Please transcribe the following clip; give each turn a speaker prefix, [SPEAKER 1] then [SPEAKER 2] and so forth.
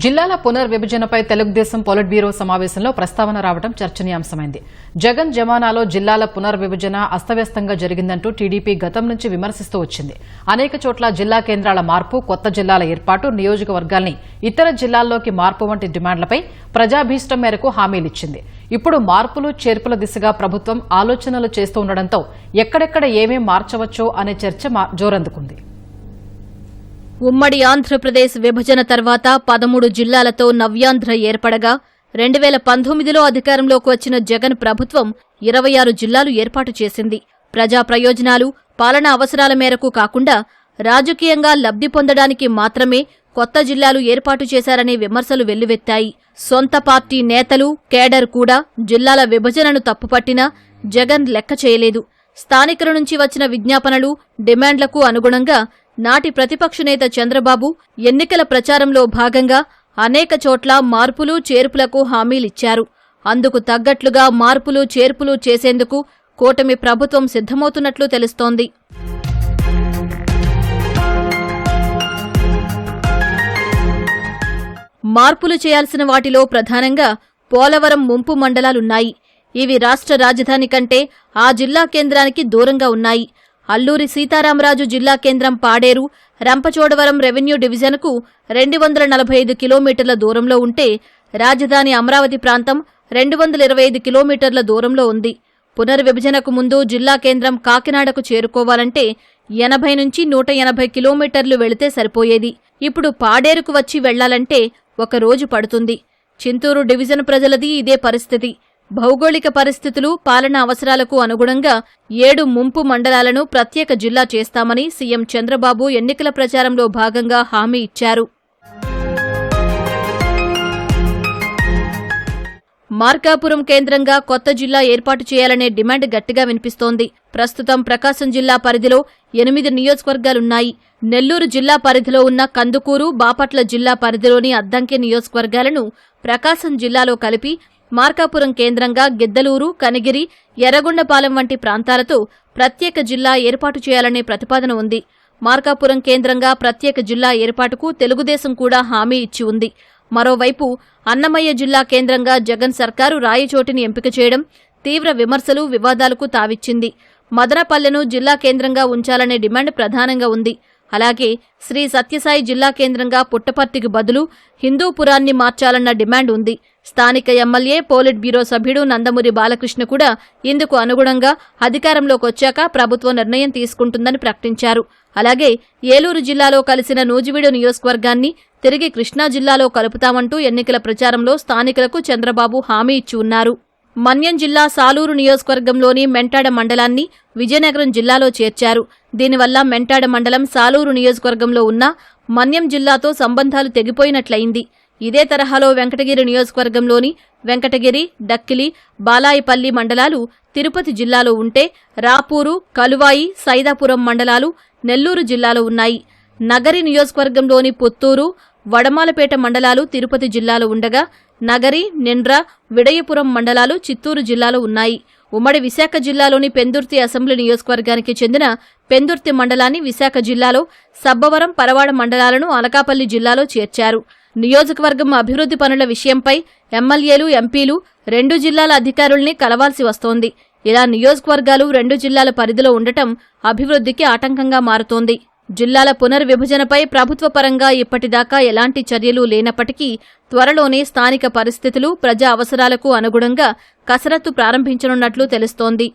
[SPEAKER 1] జిల్లాల పునర్విభజనపై Telugu Desam polit bureau సమావేశంలో ప్రస్తావన రావడం చర్చనీయాంశమైంది. జగన్ జమానాలో జిల్లాల పునర్విభజన అస్తవ్యస్తంగా జరిగిందంటూ టీడీపీ గతం నుంచి విమర్శిస్తూ వచ్చింది. అనేక చోట్ల జిల్లా కేంద్రాల మార్పు కొత్త జిల్లాల ఏర్పాటు నియోజకవర్గాల్ని ఇతర జిల్లాల్లోకి మార్పు వంటి డిమాండ్లపై ప్రజాభీష్టం మేరకు హామీలిచ్చింది. ఇప్పుడు మార్పులు చేర్పుల దిశగా ప్రభుత్వం ఆలోచనలు చేస్తూ ఉండడంతో ఎక్కడెక్కడ ఏమేం మార్చవచ్చో అనే చర్చ మా- జోరందుకుంది.
[SPEAKER 2] ఉమ్మడి ఆంధ్రప్రదేశ్ విభజన తర్వాత పదమూడు జిల్లాలతో నవ్యాంధ్ర ఏర్పడగా రెండు వేల పంతొమ్మిదిలో అధికారంలోకి వచ్చిన జగన్ ప్రభుత్వం ఇరవై ఆరు జిల్లాలు ఏర్పాటు చేసింది. ప్రజా ప్రయోజనాలు పాలన అవసరాల మేరకు కాకుండా రాజకీయంగా లబ్ధి పొందడానికి మాత్రమే కొత్త జిల్లాలు ఏర్పాటు చేశారనే విమర్శలు వెల్లువెత్తాయి. సొంత పార్టీ నేతలు కేడర్ కూడా జిల్లాల విభజనను తప్పుపట్టినా జగన్ లెక్క చేయలేదు. స్థానికుల నుంచి వచ్చిన విజ్ఞాపనలు డిమాండ్లకు అనుగుణంగా నాటి ప్రతిపక్ష నేత చంద్రబాబు ఎన్నికల ప్రచారంలో భాగంగా అనేక చోట్ల మార్పులు చేర్పులకు హామీలిచ్చారు. అందుకు తగ్గట్లుగా మార్పులు చేర్పులు చేసేందుకు కూటమి ప్రభుత్వం సిద్ధమవుతున్నట్లు తెలుస్తోంది. మార్పులు చేయాల్సిన వాటిలో ప్రధానంగా పోలవరం ముంపు మండలాలున్నాయి. ఇవి రాష్ట్ర రాజధాని కంటే ఆ జిల్లా కేంద్రానికి దూరంగా ఉన్నాయి. అల్లూరి సీతారామరాజు జిల్లా కేంద్రం పాడేరు రంపచోడవరం రెవెన్యూ డివిజన్కు రెండు వందల నలభై ఐదు కిలోమీటర్ల దూరంలో ఉంటే రాజధాని అమరావతి ప్రాంతం రెండు వందల ఇరవై ఐదు కిలోమీటర్ల దూరంలో ఉంది. పునర్విభజనకు ముందు జిల్లా కేంద్రం కాకినాడకు చేరుకోవాలంటే ఎనభై నుంచి నూట ఎనభై కిలోమీటర్లు వెళితే సరిపోయేది. ఇప్పుడు పాడేరుకు వచ్చి వెళ్ళాలంటే ఒక రోజు పడుతుంది. చింతూరు డివిజన్ ప్రజలది ఇదే పరిస్థితి. భౌగోళిక పరిస్థితులు పాలనా అవసరాలకు అనుగుణంగా ఏడు ముంపు మండలాలను ప్రత్యేక జిల్లా చేస్తామని సీఎం చంద్రబాబు ఎన్నికల ప్రచారంలో భాగంగా హామీ ఇచ్చారు. మార్కాపురం కేంద్రంగా కొత్త జిల్లా ఏర్పాటు చేయాలనే డిమాండ్ గట్టిగా వినిపిస్తోంది. ప్రస్తుతం ప్రకాశం జిల్లా పరిధిలో ఎనిమిది నియోజకవర్గాలున్నాయి. నెల్లూరు జిల్లా పరిధిలో ఉన్న కందుకూరు బాపట్ల జిల్లా పరిధిలోని అద్దంకి నియోజకవర్గాలను ప్రకాశం జిల్లాలో కలిపి మార్కాపురం కేంద్రంగా గిద్దలూరు కనిగిరి ఎర్రగొండపాలెం వంటి ప్రాంతాలతో ప్రత్యేక జిల్లా ఏర్పాటు చేయాలనే ప్రతిపాదన ఉంది. మార్కాపురం కేంద్రంగా ప్రత్యేక జిల్లా ఏర్పాటుకు తెలుగుదేశం కూడా హామీ ఇచ్చి ఉంది. మరోవైపు అన్నమయ్య జిల్లా కేంద్రంగా జగన్ సర్కారు రాయచోటిని ఎంపిక చేయడం తీవ్ర విమర్శలు వివాదాలకు తావిచ్చింది. మదనపల్లెను జిల్లా కేంద్రంగా ఉంచాలనే డిమాండ్ ప్రధానంగా ఉంది. అలాగే శ్రీ సత్యసాయి జిల్లా కేంద్రంగా పుట్టపర్తికి బదులు హిందూపురాన్ని మార్చాలన్న డిమాండ్ ఉంది. స్థానిక ఎమ్మెల్యే పోలిట్ బ్యూరో సభ్యుడు నందమూరి బాలకృష్ణ కూడా ఇందుకు అనుగుణంగా అధికారంలోకి వచ్చాక ప్రభుత్వం నిర్ణయం తీసుకుంటుందని ప్రకటించారు. అలాగే ఏలూరు జిల్లాలో కలిసిన నూజివీడు నియోజకవర్గాన్ని తిరిగి కృష్ణా జిల్లాలో కలుపుతామంటూ ఎన్నికల ప్రచారంలో స్థానికులకు చంద్రబాబు హామీ ఇచ్చి ఉన్నారు. మన్యం జిల్లా సాలూరు నియోజకవర్గంలోని మెంటాడ మండలాన్ని విజయనగరం జిల్లాలో చేర్చారు. దీనివల్ల మెంటాడ మండలం సాలూరు నియోజకవర్గంలో ఉన్న మన్యం జిల్లాతో సంబంధాలు తెగిపోయినట్లయింది. ఇదే తరహాలో వెంకటగిరి నియోజకవర్గంలోని వెంకటగిరి డక్కిలి బాలాయిపల్లి మండలాలు తిరుపతి జిల్లాలో ఉంటే రాపూరు కలువాయి సైదాపురం మండలాలు నెల్లూరు జిల్లాలో ఉన్నాయి. నగరి నియోజకవర్గంలోని పుత్తూరు వడమాలపేట మండలాలు తిరుపతి జిల్లాలో ఉండగా నగరి నిండ్ర విడయపురం మండలాలు చిత్తూరు జిల్లాలో ఉన్నాయి. ఉమ్మడి విశాఖ జిల్లాలోని పెందుర్తి అసెంబ్లీ నియోజకవర్గానికి చెందిన పెందుర్తి మండలాన్ని విశాఖ జిల్లాలో సబ్బవరం పరవాడ మండలాలను అనకాపల్లి జిల్లాలో చేర్చారు. నియోజకవర్గం అభివృద్ధి పనుల విషయంపై ఎమ్మెల్యేలు ఎంపీలు రెండు జిల్లాల అధికారుల్ని కలవాల్సి వస్తోంది. ఇలా నియోజకవర్గాలు రెండు జిల్లాల పరిధిలో ఉండటం అభివృద్ధికి ఆటంకంగా మారుతోంది. జిల్లాల పునర్విభజనపై ప్రభుత్వ పరంగా ఇప్పటిదాకా ఎలాంటి చర్యలు లేనప్పటికీ త్వరలోనే స్థానిక పరిస్థితులు ప్రజా అవసరాలకు అనుగుణంగా కసరత్తు ప్రారంభించనున్నట్లు తెలుస్తోంది.